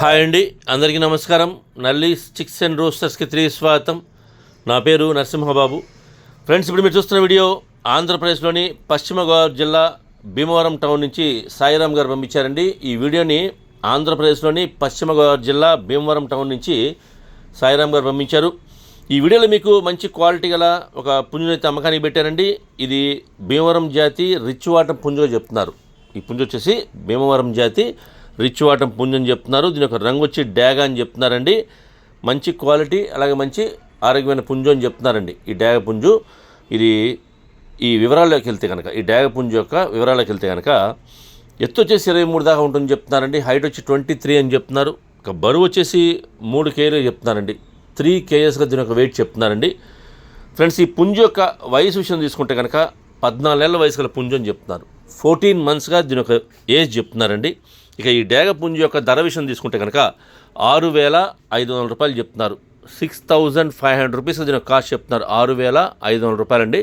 Hi అండి అందరికీ నమస్కారం. నల్లి చిక్స్ అండ్ రోస్టర్స్కి తిరిగి స్వాగతం. నా పేరు నరసింహబాబు. ఫ్రెండ్స్ ఇప్పుడు మీరు చూస్తున్న వీడియో ఆంధ్రప్రదేశ్లోని పశ్చిమ గోదావరి జిల్లా భీమవరం టౌన్ నుంచి సాయిరామ్ గారు పంపించారండి. ఈ వీడియోని ఆంధ్రప్రదేశ్లోని పశ్చిమ గోదావరి జిల్లా భీమవరం టౌన్ నుంచి సాయిరామ్ గారు పంపించారు. ఈ వీడియోలో మీకు మంచి క్వాలిటీ గల ఒక పుంజునైతే అమ్మకానికి పెట్టారండి. ఇది భీమవరం జాతి రిచ్ వాటర్ పుంజుగా చెప్తున్నారు. ఈ పుంజు వచ్చేసి భీమవరం జాతి రిచ్ వాటం పుంజ అని చెప్తున్నారు. దీని యొక్క రంగు వచ్చి డాగా అని చెప్తున్నారండి. మంచి క్వాలిటీ అలాగే మంచి ఆరోగ్యమైన పుంజు అని చెప్తున్నారండి ఈ డాగ పుంజు. ఇది ఈ వివరాల్లోకి వెళ్తే కనుక ఈ డాగ పుంజు యొక్క వివరాల్లోకి వెళ్తే కనుక ఎత్తు వచ్చేసి ఇరవై మూడు దాకా ఉంటుందని చెప్తున్నారండి. హైట్ వచ్చి ట్వంటీ త్రీ అని చెప్తున్నారు. ఇక బరువు వచ్చేసి మూడు కేజీలు చెప్తున్నారండి. త్రీ కేజెస్గా దీని యొక్క వెయిట్ చెప్తున్నారండి. ఫ్రెండ్స్ ఈ పుంజు యొక్క వయసు విషయం తీసుకుంటే కనుక పద్నాలుగు నెలల వయసు గల పుంజు అని చెప్తున్నారు. ఫోర్టీన్ మంత్స్గా దీని యొక్క ఏజ్ చెప్తున్నారండి. ఇక ఈ డేగపుంజి యొక్క ధర విషయం తీసుకుంటే కనుక ఆరు వేల ఐదు వందల రూపాయలు చెప్తున్నారు. Six thousand five hundred rupees దీని యొక్క కాస్ట్ చెప్తున్నారు. ఆరు వేల ఐదు వందల రూపాయలండి.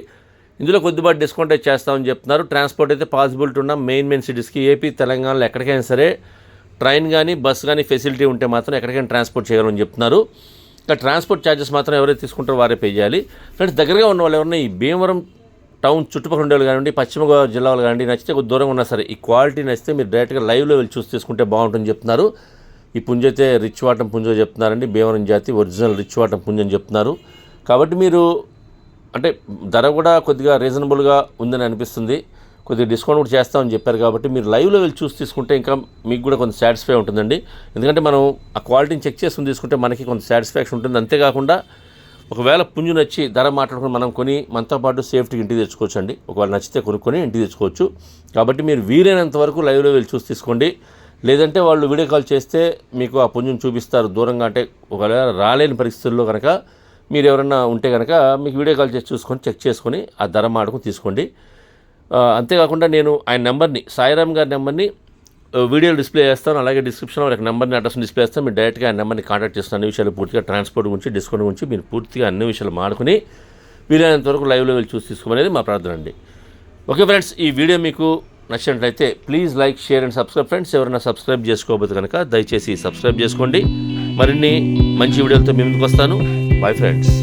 ఇందులో కొద్దిపాటు డిస్కౌంట్ అయితే చేస్తామని చెప్తున్నారు. ట్రాన్స్పోర్ట్ అయితే పాసిబిలిటీ ఉన్న మెయిన్ మెయిన్ సిటీస్కి ఏపీ తెలంగాణలో ఎక్కడికైనా సరే ట్రైన్ కానీ బస్సు కానీ ఫెసిలిటీ ఉంటే మాత్రం ఎక్కడికైనా ట్రాన్స్పోర్ట్ చేయాలని చెప్తున్నారు. ఇంకా ట్రాన్స్పోర్ట్ ఛార్జెస్ మాత్రం ఎవరైతే తీసుకుంటారో వారే పే చేయాలి. ఫ్రెండ్స్ దగ్గరగా ఉన్న వాళ్ళు ఎవరైనా ఈ భీమవరం టౌన్ చుట్టుపక్కల ఉండే కానివ్వండి పశ్చిమ గోదావరి జిల్లాలో వాళ్ళు కానివ్వండి నచ్చితే కొద్ది దూరంగా ఉన్నా సరే ఈ క్వాలిటీ నచ్చితే మీరు డైరెక్ట్గా లైవ్లో వెళ్ళి చూసి తీసుకుంటే బాగుంటుందని చెప్తున్నారు. ఈ పుంజ అయితే రిచ్ వాటం పుంజో చెప్తున్నారండి భీమవరం జాతి ఒరిజినల్ రిచ్ వాటం పుంజ అని చెప్తున్నారు. కాబట్టి మీరు అంటే ధర కూడా కొద్దిగా రీజనబుల్గా ఉందని అనిపిస్తుంది. కొద్దిగా డిస్కౌంట్ కూడా చేస్తామని చెప్పారు కాబట్టి మీరు లైవ్లో వెళ్ళి చూసి తీసుకుంటే ఇంకా మీకు కూడా కొంత సాటిస్ఫై ఉంటుందండి. ఎందుకంటే మనం ఆ క్వాలిటీని చెక్ చేసుకుని తీసుకుంటే మనకి కొంత సాటిస్ఫాక్షన్ ఉంటుంది. అంతేకాకుండా ఒకవేళ పుంజు నచ్చి ధర మాట్లాడుకుని మనం కొని మనతో పాటు సేఫ్టీకి ఇంటికి తెచ్చుకోవచ్చు అండి ఒకవేళ నచ్చితే కొనుక్కొని ఇంటికి తెచ్చుకోవచ్చు. కాబట్టి మీరు వీలైనంత వరకు లైవ్లో వెళ్ళి చూసి తీసుకోండి. లేదంటే వాళ్ళు వీడియో కాల్ చేస్తే మీకు ఆ పుంజుని చూపిస్తారు దూరంగా అంటే ఒకవేళ రాలేని పరిస్థితుల్లో కనుక మీరు ఎవరైనా ఉంటే కనుక మీకు వీడియో కాల్ చేసి చూసుకొని చెక్ చేసుకొని ఆ ధర మాటకు తీసుకోండి. అంతేకాకుండా నేను ఆయన నెంబర్ని సాయిరామ్ గారి నెంబర్ని వీడియోలు డిస్ప్లే చేస్తాను. అలాగే డిస్క్రిప్షన్లో వాళ్ళకి నెంబర్ని అడ్రస్ డిస్ప్లే చేస్తాను. మీరు డైరెక్ట్గా ఆ నెంబర్ని కాంటాక్ట్ చేస్తాను అన్ని విషయాలు పూర్తిగా ట్రాన్స్పోర్ట్ గురించి డిస్కౌంట్ గురించి మీరు పూర్తిగా అన్ని విషయాలు మాడుకుని వీలైనంత వరకు లైవ్లో వెళ్ళి చూసి తీసుకోమనేది మా ప్రార్థన అండి. ఓకే ఫ్రెండ్స్ ఈ వీడియో మీకు నచ్చినట్లయితే please like share and subscribe friends ఎవరైనా సబ్స్క్రైబ్ చేసుకోకపోతే కనుక దయచేసి సబ్స్క్రైబ్ చేసుకోండి. మరిన్ని మంచి వీడియోలతో మీ ముందుకు వస్తాను. Bye friends